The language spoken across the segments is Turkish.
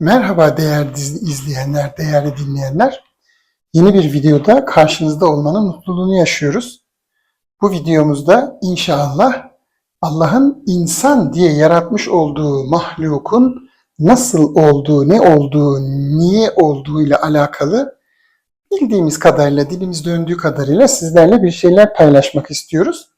Merhaba değerli izleyenler, değerli dinleyenler. Yeni bir videoda karşınızda olmanın mutluluğunu yaşıyoruz. Bu videomuzda inşallah Allah'ın insan diye yaratmış olduğu mahlukun nasıl olduğu, ne olduğu, niye olduğu ile alakalı bildiğimiz kadarıyla, dilimiz döndüğü kadarıyla sizlerle bir şeyler paylaşmak istiyoruz.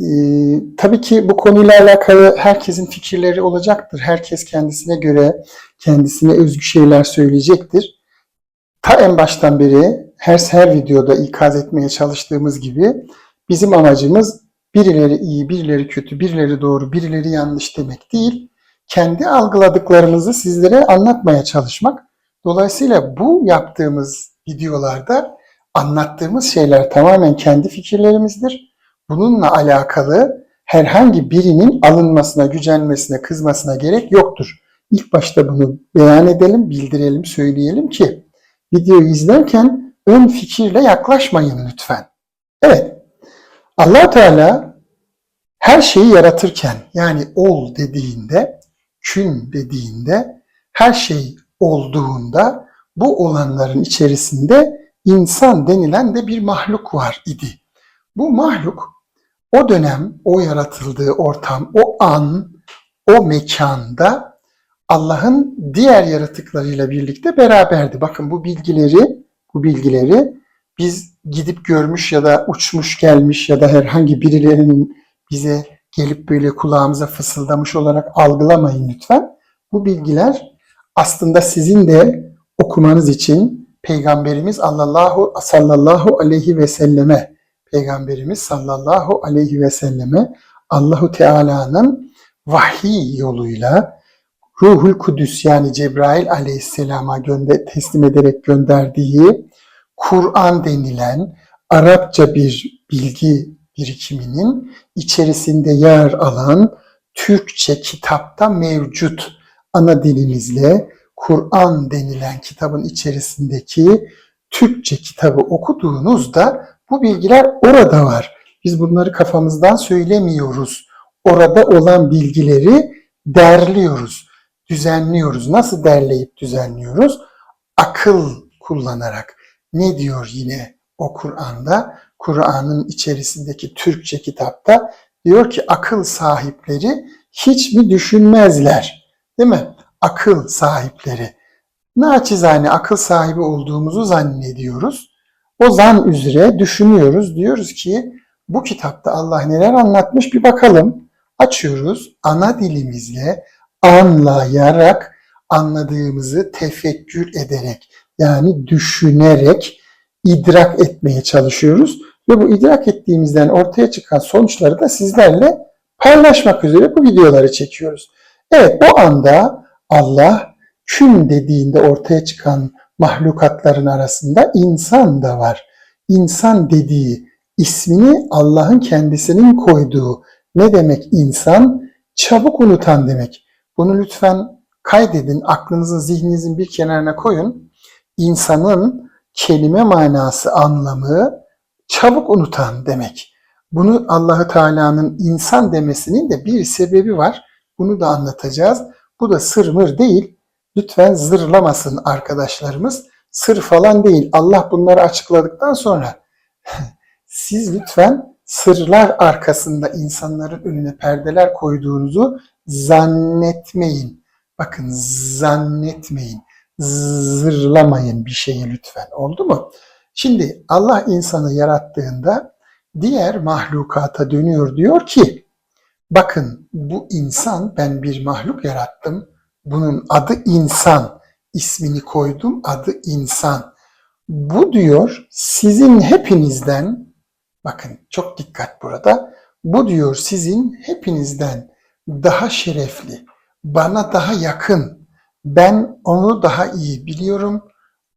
Ee, tabii ki bu konuyla alakalı herkesin fikirleri olacaktır. Herkes kendisine göre, kendisine özgü şeyler söyleyecektir. Ta en baştan beri her her videoda ikaz etmeye çalıştığımız gibi bizim amacımız birileri iyi, birileri kötü, birileri doğru, birileri yanlış demek değil. Kendi algıladıklarımızı sizlere anlatmaya çalışmak. Dolayısıyla bu yaptığımız videolarda anlattığımız şeyler tamamen kendi fikirlerimizdir. Bununla alakalı herhangi birinin alınmasına, gücenmesine, kızmasına gerek yoktur. İlk başta bunu beyan edelim, bildirelim, söyleyelim ki videoyu izlerken ön fikirle yaklaşmayın lütfen. Evet, allah Teala her şeyi yaratırken yani ol dediğinde, kün dediğinde, her şey olduğunda bu olanların içerisinde insan denilen de bir mahluk var idi. Bu mahluk o dönem, o yaratıldığı ortam, o an, o mekanda Allah'ın diğer yaratıklarıyla birlikte beraberdi. Bakın bu bilgileri, bu bilgileri biz gidip görmüş ya da uçmuş gelmiş ya da herhangi birilerinin bize gelip böyle kulağımıza fısıldamış olarak algılamayın lütfen. Bu bilgiler aslında sizin de okumanız için Peygamberimiz sallallahu, sallallahu aleyhi ve selleme Peygamberimiz sallallahu aleyhi ve selleme Allahu Teala'nın vahiy yoluyla Ruhul Kudüs yani Cebrail aleyhisselama gönder, teslim ederek gönderdiği Kur'an denilen Arapça bir bilgi birikiminin içerisinde yer alan Türkçe kitapta mevcut ana dilimizle Kur'an denilen kitabın içerisindeki Türkçe kitabı okuduğunuzda bu bilgiler orada var. Biz bunları kafamızdan söylemiyoruz. Orada olan bilgileri derliyoruz, düzenliyoruz. Nasıl derleyip düzenliyoruz? Akıl kullanarak. Ne diyor yine o Kur'an'da? Kur'an'ın içerisindeki Türkçe kitapta diyor ki akıl sahipleri hiç mi düşünmezler? Değil mi? Akıl sahipleri. Naçizane akıl sahibi olduğumuzu zannediyoruz. O zan üzere düşünüyoruz. Diyoruz ki bu kitapta Allah neler anlatmış bir bakalım. Açıyoruz ana dilimizle anlayarak anladığımızı tefekkür ederek yani düşünerek idrak etmeye çalışıyoruz. Ve bu idrak ettiğimizden ortaya çıkan sonuçları da sizlerle paylaşmak üzere bu videoları çekiyoruz. Evet o anda Allah kün dediğinde ortaya çıkan mahlukatların arasında insan da var. İnsan dediği ismini Allah'ın kendisinin koyduğu ne demek insan? Çabuk unutan demek. Bunu lütfen kaydedin, aklınızın, zihninizin bir kenarına koyun. İnsanın kelime manası, anlamı çabuk unutan demek. Bunu Allahu Teala'nın insan demesinin de bir sebebi var. Bunu da anlatacağız. Bu da sır mır değil. Lütfen zırlamasın arkadaşlarımız. Sır falan değil. Allah bunları açıkladıktan sonra siz lütfen sırlar arkasında insanların önüne perdeler koyduğunuzu zannetmeyin. Bakın zannetmeyin. Zırlamayın bir şeyi lütfen. Oldu mu? Şimdi Allah insanı yarattığında diğer mahlukata dönüyor diyor ki bakın bu insan ben bir mahluk yarattım. Bunun adı insan. ismini koydum adı insan. Bu diyor sizin hepinizden bakın çok dikkat burada. Bu diyor sizin hepinizden daha şerefli, bana daha yakın. Ben onu daha iyi biliyorum.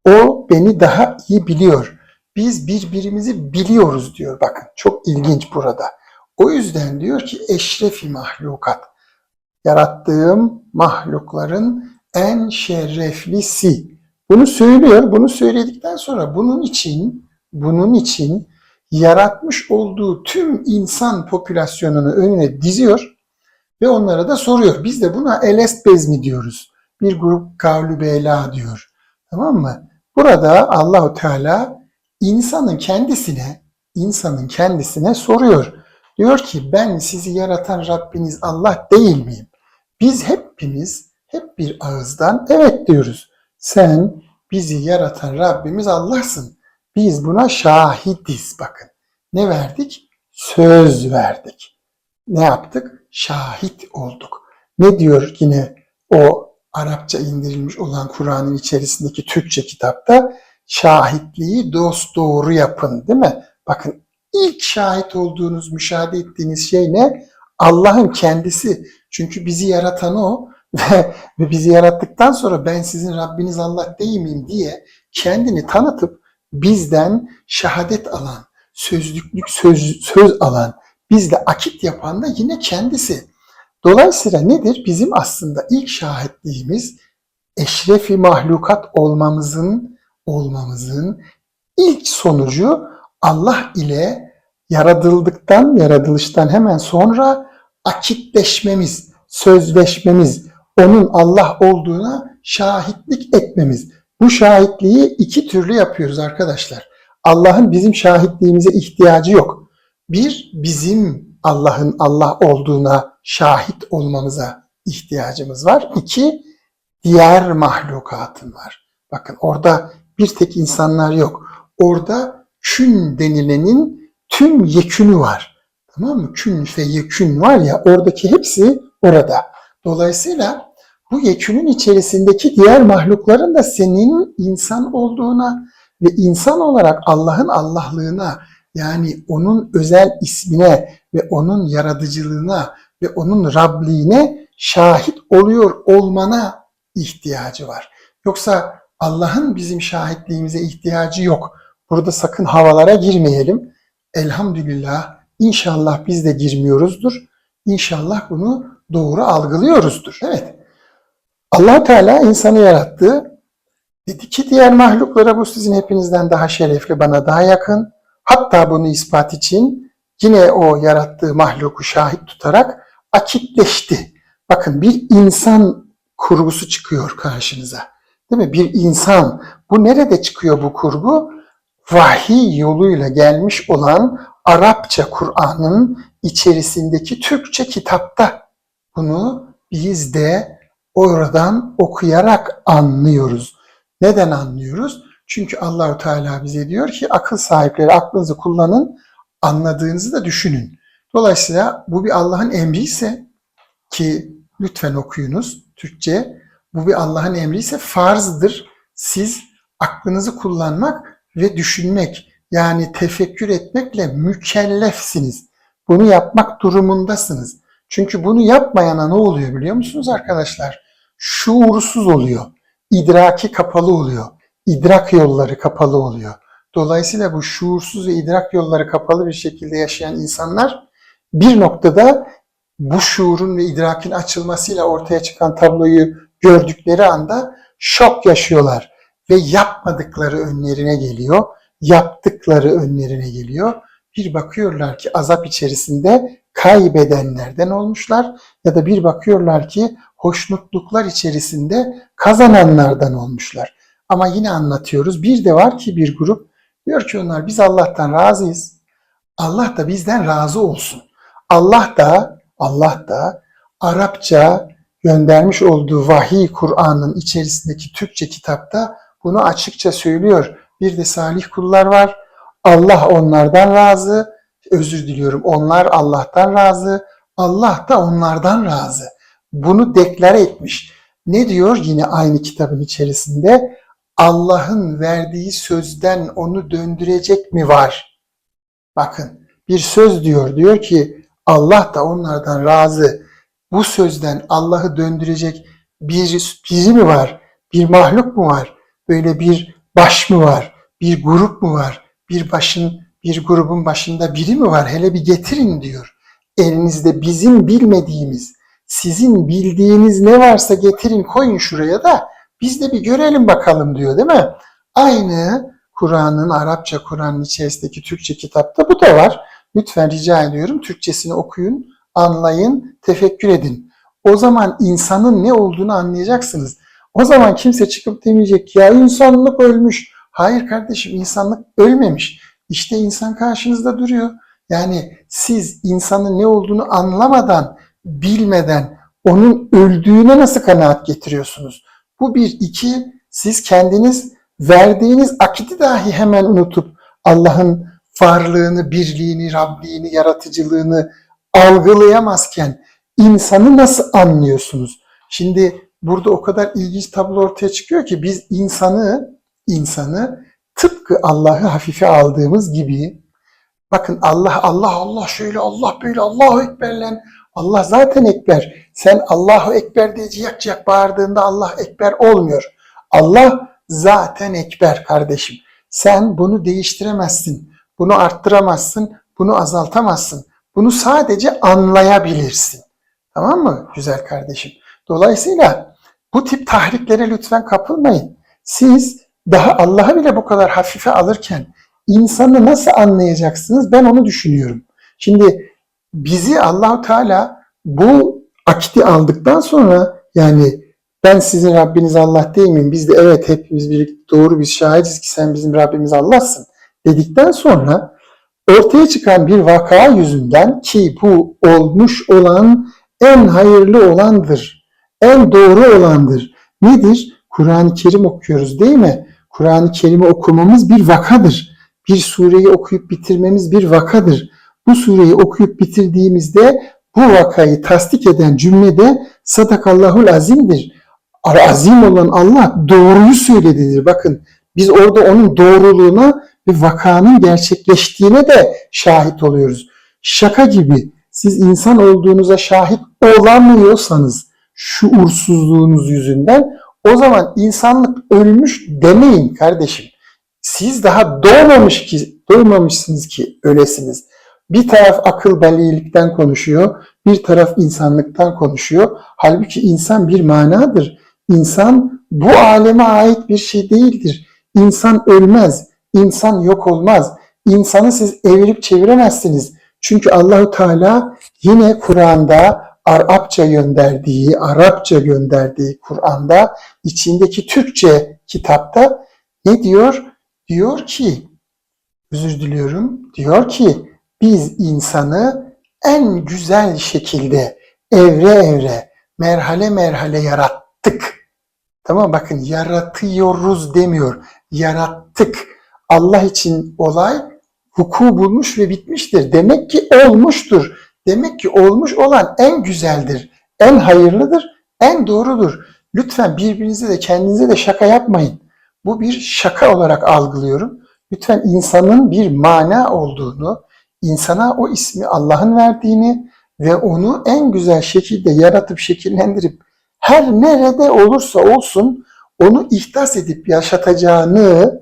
O beni daha iyi biliyor. Biz birbirimizi biliyoruz diyor. Bakın çok ilginç burada. O yüzden diyor ki eşrefi mahlukat. Yarattığım mahlukların en şereflisi. Bunu söylüyor. Bunu söyledikten sonra bunun için bunun için yaratmış olduğu tüm insan popülasyonunu önüne diziyor ve onlara da soruyor. Biz de buna elest bezmi diyoruz. bir grup kavlu bela diyor. Tamam mı? Burada Allahu Teala insanın kendisine insanın kendisine soruyor. Diyor ki ben sizi yaratan Rabbiniz Allah değil miyim? Biz hepimiz hep bir ağızdan evet diyoruz. Sen bizi yaratan Rabbimiz Allah'sın. Biz buna şahidiz bakın. Ne verdik? Söz verdik. Ne yaptık? Şahit olduk. Ne diyor yine o Arapça indirilmiş olan Kur'an'ın içerisindeki Türkçe kitapta? Şahitliği dost doğru yapın değil mi? Bakın ilk şahit olduğunuz, müşahede ettiğiniz şey ne? Allah'ın kendisi. Çünkü bizi yaratan o ve, bizi yarattıktan sonra ben sizin Rabbiniz Allah değil miyim diye kendini tanıtıp bizden şehadet alan, sözlüklük söz, söz alan, bizle akit yapan da yine kendisi. Dolayısıyla nedir? Bizim aslında ilk şahitliğimiz eşrefi mahlukat olmamızın olmamızın ilk sonucu Allah ile yaratıldıktan, yaratılıştan hemen sonra akitleşmemiz, sözleşmemiz, onun Allah olduğuna şahitlik etmemiz. Bu şahitliği iki türlü yapıyoruz arkadaşlar. Allah'ın bizim şahitliğimize ihtiyacı yok. Bir, bizim Allah'ın Allah olduğuna şahit olmamıza ihtiyacımız var. İki, diğer mahlukatın var. Bakın orada bir tek insanlar yok. Orada kün denilenin tüm yekünü var. Tamam mı? Kün ve yekün var ya oradaki hepsi orada. Dolayısıyla bu yekünün içerisindeki diğer mahlukların da senin insan olduğuna ve insan olarak Allah'ın Allahlığına yani onun özel ismine ve onun yaratıcılığına ve onun Rabliğine şahit oluyor olmana ihtiyacı var. Yoksa Allah'ın bizim şahitliğimize ihtiyacı yok. Burada sakın havalara girmeyelim. Elhamdülillah inşallah biz de girmiyoruzdur. İnşallah bunu doğru algılıyoruzdur. Evet. allah Teala insanı yarattı. Dedi ki diğer mahluklara bu sizin hepinizden daha şerefli, bana daha yakın. Hatta bunu ispat için yine o yarattığı mahluku şahit tutarak akitleşti. Bakın bir insan kurgusu çıkıyor karşınıza. Değil mi? Bir insan. Bu nerede çıkıyor bu kurgu? Vahiy yoluyla gelmiş olan Arapça Kur'an'ın içerisindeki Türkçe kitapta. Bunu biz de oradan okuyarak anlıyoruz. Neden anlıyoruz? Çünkü Allahu Teala bize diyor ki akıl sahipleri aklınızı kullanın, anladığınızı da düşünün. Dolayısıyla bu bir Allah'ın emri ise ki lütfen okuyunuz Türkçe. Bu bir Allah'ın emri ise farzdır. Siz aklınızı kullanmak ve düşünmek yani tefekkür etmekle mükellefsiniz. Bunu yapmak durumundasınız. Çünkü bunu yapmayana ne oluyor biliyor musunuz arkadaşlar? Şuursuz oluyor. İdraki kapalı oluyor. İdrak yolları kapalı oluyor. Dolayısıyla bu şuursuz ve idrak yolları kapalı bir şekilde yaşayan insanlar bir noktada bu şuurun ve idrakin açılmasıyla ortaya çıkan tabloyu gördükleri anda şok yaşıyorlar ve yapmadıkları önlerine geliyor, yaptıkları önlerine geliyor. Bir bakıyorlar ki azap içerisinde kaybedenlerden olmuşlar ya da bir bakıyorlar ki hoşnutluklar içerisinde kazananlardan olmuşlar. Ama yine anlatıyoruz. Bir de var ki bir grup diyor ki onlar biz Allah'tan razıyız. Allah da bizden razı olsun. Allah da Allah da Arapça göndermiş olduğu vahiy Kur'an'ın içerisindeki Türkçe kitapta bunu açıkça söylüyor. Bir de salih kullar var. Allah onlardan razı. Özür diliyorum. Onlar Allah'tan razı. Allah da onlardan razı. Bunu deklare etmiş. Ne diyor yine aynı kitabın içerisinde? Allah'ın verdiği sözden onu döndürecek mi var? Bakın bir söz diyor. Diyor ki Allah da onlardan razı. Bu sözden Allah'ı döndürecek bir biri mi var? Bir mahluk mu var? Böyle bir baş mı var? Bir grup mu var? Bir başın, bir grubun başında biri mi var? Hele bir getirin diyor. Elinizde bizim bilmediğimiz, sizin bildiğiniz ne varsa getirin koyun şuraya da biz de bir görelim bakalım diyor değil mi? Aynı Kur'an'ın, Arapça Kur'an'ın içerisindeki Türkçe kitapta bu da var. Lütfen rica ediyorum Türkçesini okuyun, anlayın, tefekkür edin. O zaman insanın ne olduğunu anlayacaksınız. O zaman kimse çıkıp demeyecek ya insanlık ölmüş. Hayır kardeşim insanlık ölmemiş. İşte insan karşınızda duruyor. Yani siz insanın ne olduğunu anlamadan, bilmeden onun öldüğüne nasıl kanaat getiriyorsunuz? Bu bir. iki siz kendiniz verdiğiniz akidi dahi hemen unutup Allah'ın varlığını, birliğini, Rabliğini, yaratıcılığını algılayamazken insanı nasıl anlıyorsunuz? Şimdi burada o kadar ilginç tablo ortaya çıkıyor ki biz insanı insanı tıpkı Allah'ı hafife aldığımız gibi bakın Allah Allah Allah şöyle Allah böyle Allahu Ekberlen Allah zaten ekber. Sen Allahu Ekber diye ciyak ciyak bağırdığında Allah Ekber olmuyor. Allah zaten ekber kardeşim. Sen bunu değiştiremezsin. Bunu arttıramazsın. Bunu azaltamazsın. Bunu sadece anlayabilirsin. Tamam mı güzel kardeşim? Dolayısıyla bu tip tahriklere lütfen kapılmayın. Siz daha Allah'ı bile bu kadar hafife alırken insanı nasıl anlayacaksınız? Ben onu düşünüyorum. Şimdi bizi Allahu Teala bu akidi aldıktan sonra yani ben sizin Rabbiniz Allah değil miyim? Biz de evet hepimiz birlikte doğru biz şahidiz ki sen bizim Rabbimiz Allah'sın dedikten sonra ortaya çıkan bir vaka yüzünden ki bu olmuş olan en hayırlı olandır. En doğru olandır. Nedir? Kur'an-ı Kerim okuyoruz değil mi? Kur'an-ı Kerim'i okumamız bir vakadır. Bir sureyi okuyup bitirmemiz bir vakadır. Bu sureyi okuyup bitirdiğimizde bu vakayı tasdik eden cümlede sadakallahul azimdir. Azim olan Allah doğruyu söyledidir. Bakın biz orada onun doğruluğuna ve vakanın gerçekleştiğine de şahit oluyoruz. Şaka gibi siz insan olduğunuza şahit olamıyorsanız şuursuzluğunuz yüzünden o zaman insanlık ölmüş demeyin kardeşim. Siz daha doğmamış ki doğmamışsınız ki ölesiniz. Bir taraf akıl balilikten konuşuyor, bir taraf insanlıktan konuşuyor. Halbuki insan bir manadır. İnsan bu aleme ait bir şey değildir. İnsan ölmez, insan yok olmaz. İnsanı siz evirip çeviremezsiniz. Çünkü Allahu Teala yine Kur'an'da Arapça gönderdiği, Arapça gönderdiği Kur'an'da içindeki Türkçe kitapta ne diyor? Diyor ki, özür diliyorum, diyor ki biz insanı en güzel şekilde evre evre, merhale merhale yarattık. Tamam bakın yaratıyoruz demiyor. Yarattık. Allah için olay vuku bulmuş ve bitmiştir. Demek ki olmuştur. Demek ki olmuş olan en güzeldir, en hayırlıdır, en doğrudur. Lütfen birbirinize de kendinize de şaka yapmayın. Bu bir şaka olarak algılıyorum. Lütfen insanın bir mana olduğunu, insana o ismi Allah'ın verdiğini ve onu en güzel şekilde yaratıp şekillendirip her nerede olursa olsun onu ihdas edip yaşatacağını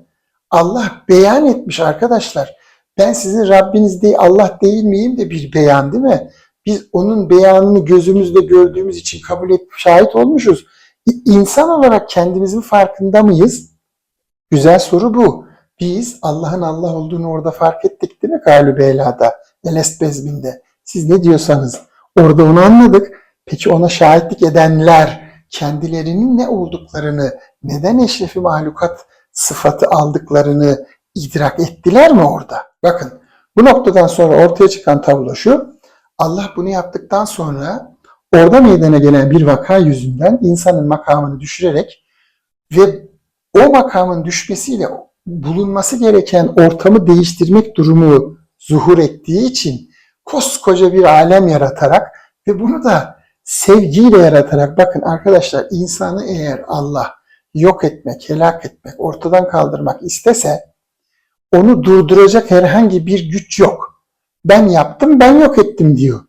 Allah beyan etmiş arkadaşlar. Ben sizin Rabbiniz değil Allah değil miyim de bir beyan değil mi? Biz onun beyanını gözümüzde gördüğümüz için kabul edip şahit olmuşuz. İnsan olarak kendimizin farkında mıyız? Güzel soru bu. Biz Allah'ın Allah olduğunu orada fark ettik değil mi Galü Beyla'da, Elest Bezmin'de? Siz ne diyorsanız orada onu anladık. Peki ona şahitlik edenler kendilerinin ne olduklarını, neden eşrefi mahlukat sıfatı aldıklarını idrak ettiler mi orada? Bakın bu noktadan sonra ortaya çıkan tablo şu. Allah bunu yaptıktan sonra orada meydana gelen bir vaka yüzünden insanın makamını düşürerek ve o makamın düşmesiyle bulunması gereken ortamı değiştirmek durumu zuhur ettiği için koskoca bir alem yaratarak ve bunu da sevgiyle yaratarak bakın arkadaşlar insanı eğer Allah yok etmek, helak etmek, ortadan kaldırmak istese onu durduracak herhangi bir güç yok. Ben yaptım, ben yok ettim diyor.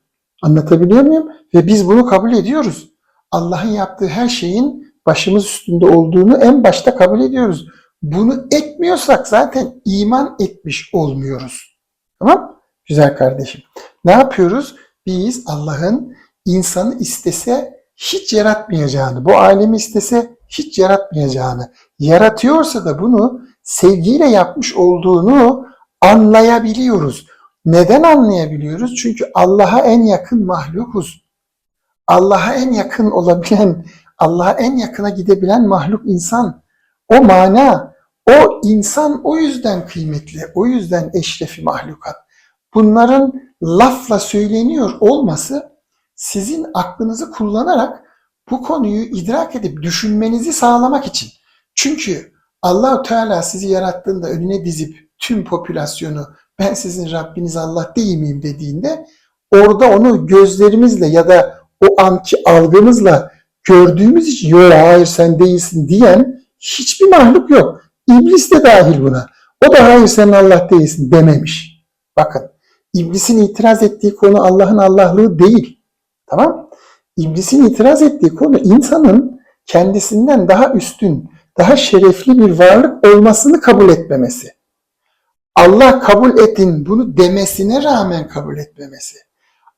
Anlatabiliyor muyum? Ve biz bunu kabul ediyoruz. Allah'ın yaptığı her şeyin başımız üstünde olduğunu en başta kabul ediyoruz. Bunu etmiyorsak zaten iman etmiş olmuyoruz. Tamam? Güzel kardeşim. Ne yapıyoruz? Biz Allah'ın insanı istese hiç yaratmayacağını, bu alemi istese hiç yaratmayacağını, yaratıyorsa da bunu sevgiyle yapmış olduğunu anlayabiliyoruz. Neden anlayabiliyoruz? Çünkü Allah'a en yakın mahlukuz. Allah'a en yakın olabilen Allah'a en yakına gidebilen mahluk insan. O mana, o insan o yüzden kıymetli, o yüzden eşrefi mahlukat. Bunların lafla söyleniyor olması sizin aklınızı kullanarak bu konuyu idrak edip düşünmenizi sağlamak için. Çünkü Allahu Teala sizi yarattığında önüne dizip tüm popülasyonu ben sizin Rabbiniz Allah değil miyim dediğinde orada onu gözlerimizle ya da o anki algımızla gördüğümüz için yok hayır sen değilsin diyen hiçbir mahluk yok. İblis de dahil buna. O da hayır sen Allah değilsin dememiş. Bakın İblisin itiraz ettiği konu Allah'ın Allah'lığı değil. Tamam? İblisin itiraz ettiği konu insanın kendisinden daha üstün, daha şerefli bir varlık olmasını kabul etmemesi. Allah kabul edin bunu demesine rağmen kabul etmemesi.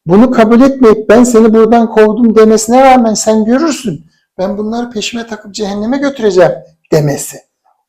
Bunu kabul etmeyip ben seni buradan kovdum demesine rağmen sen görürsün. Ben bunları peşime takıp cehenneme götüreceğim demesi.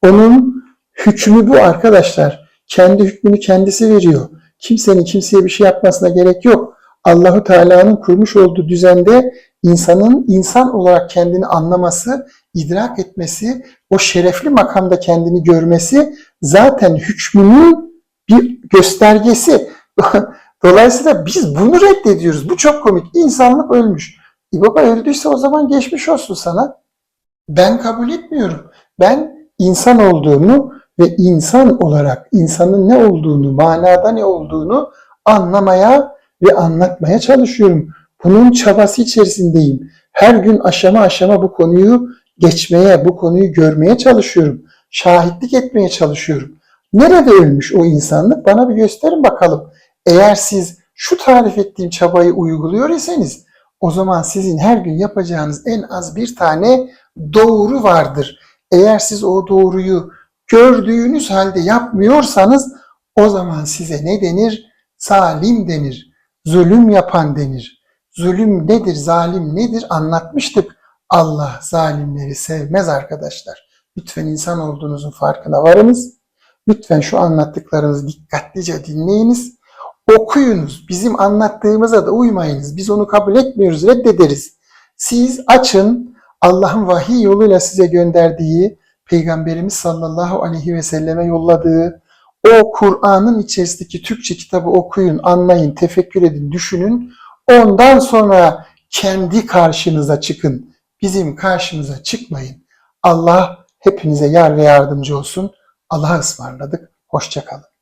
Onun hükmü bu arkadaşlar. Kendi hükmünü kendisi veriyor. Kimsenin kimseye bir şey yapmasına gerek yok. Allahu Teala'nın kurmuş olduğu düzende insanın insan olarak kendini anlaması, idrak etmesi, o şerefli makamda kendini görmesi zaten hükmünün bir göstergesi. Dolayısıyla biz bunu reddediyoruz. Bu çok komik. İnsanlık ölmüş. E baba öldüyse o zaman geçmiş olsun sana. Ben kabul etmiyorum. Ben insan olduğunu ve insan olarak insanın ne olduğunu, manada ne olduğunu anlamaya ve anlatmaya çalışıyorum. Bunun çabası içerisindeyim. Her gün aşama aşama bu konuyu geçmeye, bu konuyu görmeye çalışıyorum. Şahitlik etmeye çalışıyorum. Nerede ölmüş o insanlık? Bana bir gösterin bakalım. Eğer siz şu tarif ettiğim çabayı uyguluyor iseniz o zaman sizin her gün yapacağınız en az bir tane doğru vardır. Eğer siz o doğruyu gördüğünüz halde yapmıyorsanız o zaman size ne denir? Zalim denir. Zulüm yapan denir. Zulüm nedir, zalim nedir anlatmıştık. Allah zalimleri sevmez arkadaşlar. Lütfen insan olduğunuzun farkına varınız. Lütfen şu anlattıklarınızı dikkatlice dinleyiniz. Okuyunuz. Bizim anlattığımıza da uymayınız. Biz onu kabul etmiyoruz, reddederiz. Siz açın Allah'ın vahiy yoluyla size gönderdiği, Peygamberimiz sallallahu aleyhi ve selleme yolladığı o Kur'an'ın içerisindeki Türkçe kitabı okuyun, anlayın, tefekkür edin, düşünün. Ondan sonra kendi karşınıza çıkın. Bizim karşımıza çıkmayın. Allah hepinize yar ve yardımcı olsun. Allah'a ısmarladık. Hoşçakalın.